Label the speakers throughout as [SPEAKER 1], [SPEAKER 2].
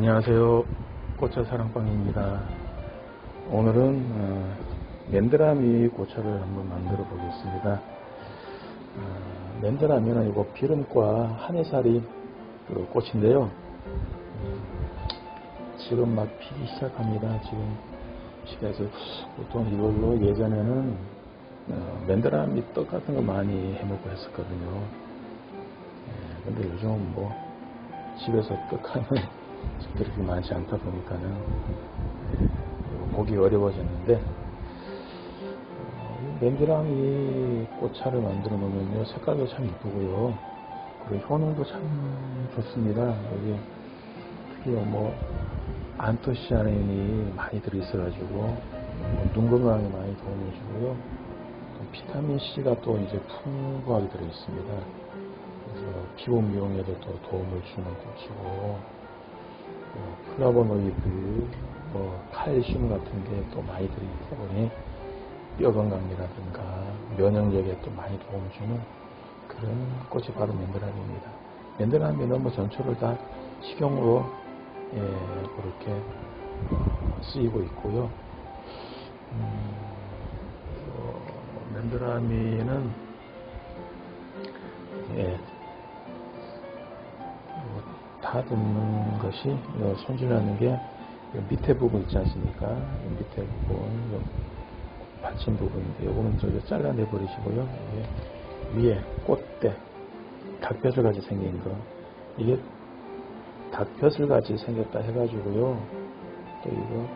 [SPEAKER 1] 안녕하세요. 꽃차 사랑방입니다. 오늘은 어, 맨드라미 꽃차를 한번 만들어 보겠습니다. 어, 맨드라미는 이거 비름과 한해살이 그 꽃인데요. 음, 지금 막 피기 시작합니다. 지금 시가에서 보통 이걸로 예전에는 어, 맨드라미 떡 같은 거 많이 해먹고 했었거든요. 예, 근데 요즘은 뭐 집에서 떡하는 그렇게 많지 않다 보니까는 예, 보기 어려워졌는데 어, 맨드라미 꽃차를 만들어 놓으면요 색깔도 참 이쁘고요. 그리고 효능도 참 좋습니다. 여기 특히 뭐 안토시아닌이 많이 들어있어가지고 뭐 눈 건강에 많이 도움을 주고요. 또 비타민 C가 또 이제 풍부하게 들어있습니다. 그래서 피부 미용에도 또 도움을 주는 꽃이고. 뭐 플라보노이드, 뭐 칼슘 같은 게 또 많이 들어있기 때문에 뼈 건강이라든가 면역력에 또 많이 도움을 주는 그런 꽃이 바로 맨드라미입니다. 맨드라미는 뭐 전초를 다 식용으로 예, 그렇게 어, 쓰이고 있고요. 음, 어, 맨드라미는 예, 뭐 다듬는 것이 손질하는 게 밑에 부분 있지 않습니까? 밑에 부분, 받침 부분인데 요거는 저기 잘라내 버리시고요. 위에 꽃대 닭벼슬 같이 생긴 거 이게 닭벼슬 같이 생겼다 해가지고요. 또 이거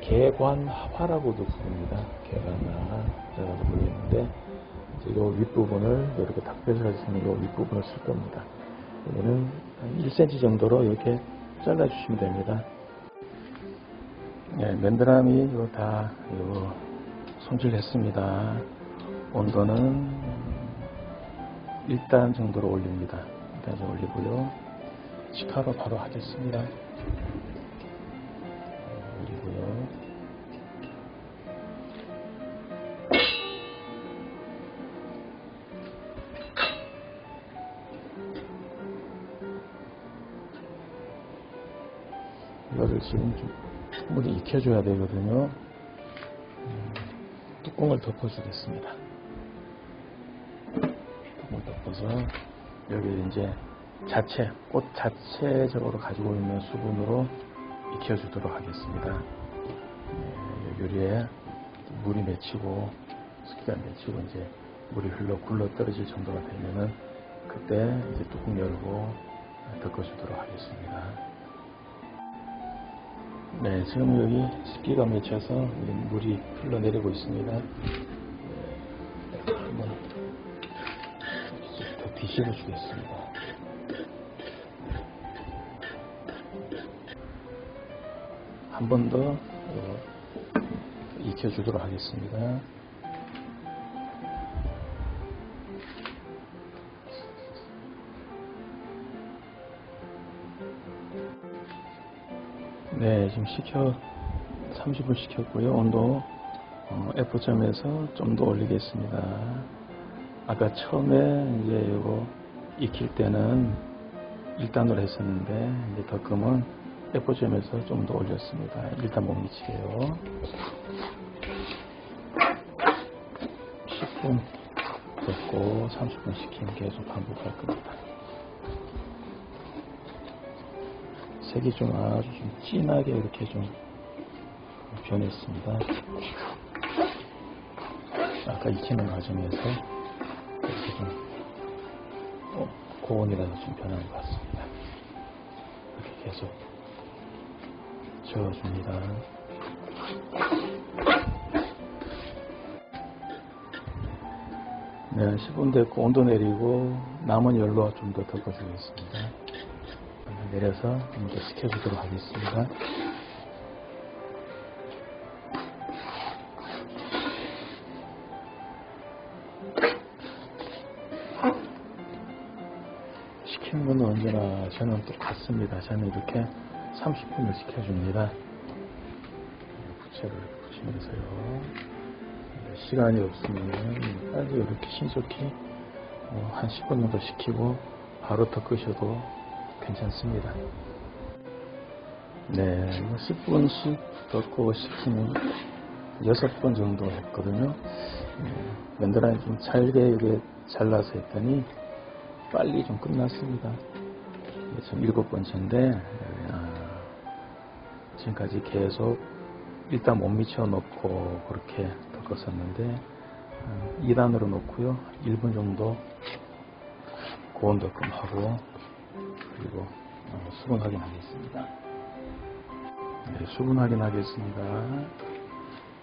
[SPEAKER 1] 개관화라고도 부릅니다. 개관화 라고 불리는데 이제 요 윗부분을 이렇게 닭벼슬 같이 생긴 요 윗부분을 쓸 겁니다. 이거는 한 1cm 정도로 이렇게 잘라주시면 됩니다. 네, 맨드라미 이거 다 이거 손질했습니다. 온도는 1단 정도로 올립니다. 1단 정도 올리고요. 치카로 바로 하겠습니다. 거를 지금 좀 충분히 익혀줘야 되거든요. 음, 뚜껑을 덮어주겠습니다. 뚜껑 덮어서 여기 이제 자체, 꽃 자체적으로 가지고 있는 수분으로 익혀주도록 하겠습니다. 네, 유리에 물이 맺히고 습기가 맺히고 이제 물이 흘러 굴러 떨어질 정도가 되면은 그때 이제 뚜껑 열고 덮어주도록 하겠습니다. 네, 지금 여기 습기가 맺혀서 물이 흘러내리고 있습니다. 네, 한번 더 뒤집어 주겠습니다. 한 번 더 익혀주도록 하겠습니다. 네, 지금 식혀 30분 식혔고요. 온도 어, F점에서 좀 더 올리겠습니다. 아까 처음에 이제 이거 익힐 때는 1단으로 했었는데 이제 덕금은 F점에서 좀 더 올렸습니다. 일단 못 미치게요. 10분 덮고 30분 식히면 계속 반복할 겁니다. 색이 좀 아주 좀 진하게 이렇게 좀 변했습니다. 아까 익히는 과정에서 이렇게 좀 어, 고온이라서 좀 변한 것 같습니다. 이렇게 계속 저어줍니다. 네, 10분 됐고 온도 내리고 남은 열로 좀 더 덮어주겠습니다. 내려서 좀더 식혀주도록 하겠습니다. 식히는 건 언제나 저는 똑같습니다. 저는 이렇게 30분을 식혀줍니다. 부채를 붙이면서요. 시간이 없으면 빨리 이렇게 신속히 한 10분 정도 식히고 바로 더 끄셔도 괜찮습니다. 네, 뭐 10분씩 넣고 식히면 6번 정도 했거든요. 네, 면도랑 좀 잘게 이렇게 잘라서 했더니 빨리 좀 끝났습니다. 이게 지금 일곱 번째인데, 아, 지금까지 계속 일단 못 미쳐 놓고 그렇게 덮었었는데, 2단으로 놓고요. 1분 정도 고온 덮음하고, 그리고 어, 수분 확인하겠습니다. 네, 수분 확인하겠습니다.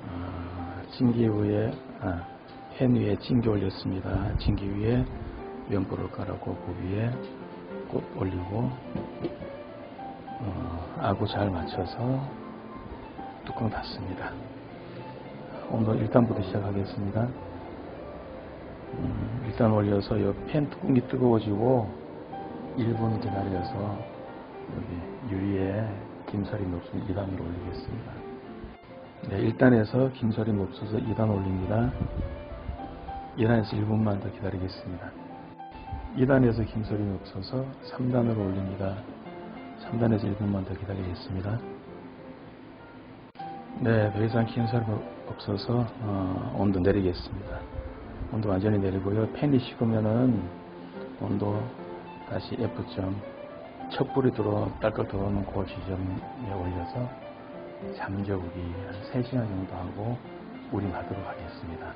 [SPEAKER 1] 아, 찜기 위에, 아, 팬 위에 찜기 올렸습니다. 찜기 위에 면보를 깔았고, 그 위에 꽃 올리고, 어, 아구 잘 맞춰서 뚜껑 닫습니다. 온도 1단부터 시작하겠습니다. 음, 일단 올려서 이 팬 뚜껑이 뜨거워지고 1분 기다려서 여기 유리에 김살이 녹슨 2단으로 올리겠습니다. 네, 1단에서 김살이 녹서서 2단 올립니다. 2단에서 1분만 더 기다리겠습니다. 2단에서 김살이 녹서서 3단으로 올립니다. 3단에서 1분만 더 기다리겠습니다. 네, 더 이상 김살이 없어서 어, 온도 내리겠습니다. 온도 완전히 내리고요. 팬이 식으면은 온도 다시 F점 척불이 들어 딸깍 들어오는 그 지점에 올려서 잠겨우기 한 3시간 정도 하고 우림하도록 하겠습니다.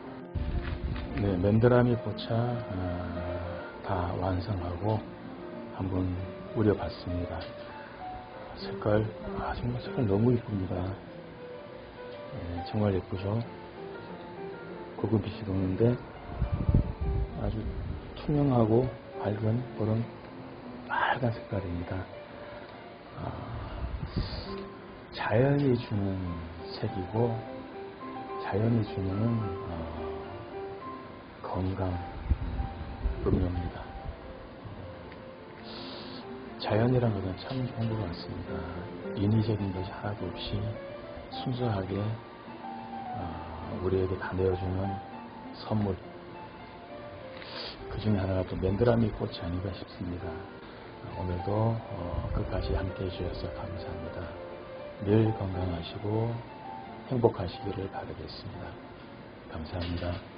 [SPEAKER 1] 네, 맨드라미 포차 어, 다 완성하고 한번 우려봤습니다. 색깔, 아, 정말 색깔 너무 이쁩니다. 네, 정말 예쁘죠? 고급빛이 도는데 아주 투명하고 밝은 그런 빨간 색깔입니다. 아, 자연이 주는 색이고 자연이 주는 어, 건강 음료입니다. 자연이란 것은 참 좋은 것 같습니다. 인위적인 것이 하나도 없이 순수하게 어, 우리에게 다 내어주는 선물 그 중에 하나가 또 맨드라미 꽃이 아닌가 싶습니다. 오늘도 어, 끝까지 함께 해주셔서 감사합니다. 늘 건강하시고 행복하시기를 바라겠습니다. 감사합니다.